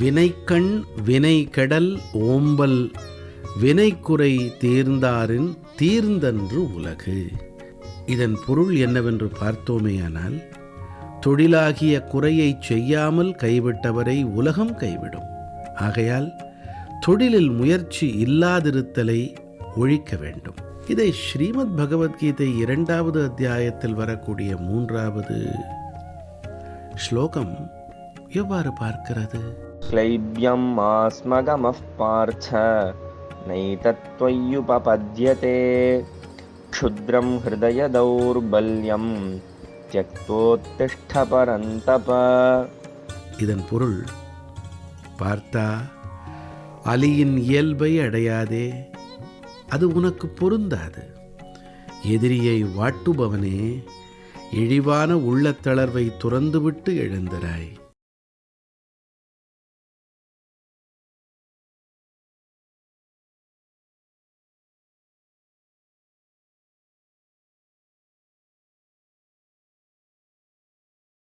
வினைக்கண் வினை கெடல் ஓம்பல் வினைக்குறை தீர்ந்தாரின் தீர்ந்தன்று உலகு. இதன் பொருள் என்னவென்று பார்த்தோமேயானால் தொழிலாகிய குறையைச் செய்யாமல் கைவிட்டவரை உலகம் கைவிடும். ஆகையால் தொழிலில் முயற்சி இல்லாதிருத்தலை ஒழிக்க வேண்டும். இதை ஸ்ரீமத் பகவத்கீதை இரண்டாவது அத்தியாயத்தில் வரக்கூடிய மூன்றாவது ஸ்லோகம் எவ்வாறு பார்க்கிறது? क्लैब्यम् आस्मगमः पार्थ नैतत्त्वय्युपपद्यते क्षुद्रं हृदयदौर्बल्यं त्यक्तोत्तिष्ठ परन्तप இதன் பொருள் பார்த்தா அலியின் இயல்பை அடையாதே அது உனக்கு பொருந்தாது எதிரியை வாட்டுபவனே இழிவான உள்ளத்தளர்வை துறந்துவிட்டு எழுந்திராய்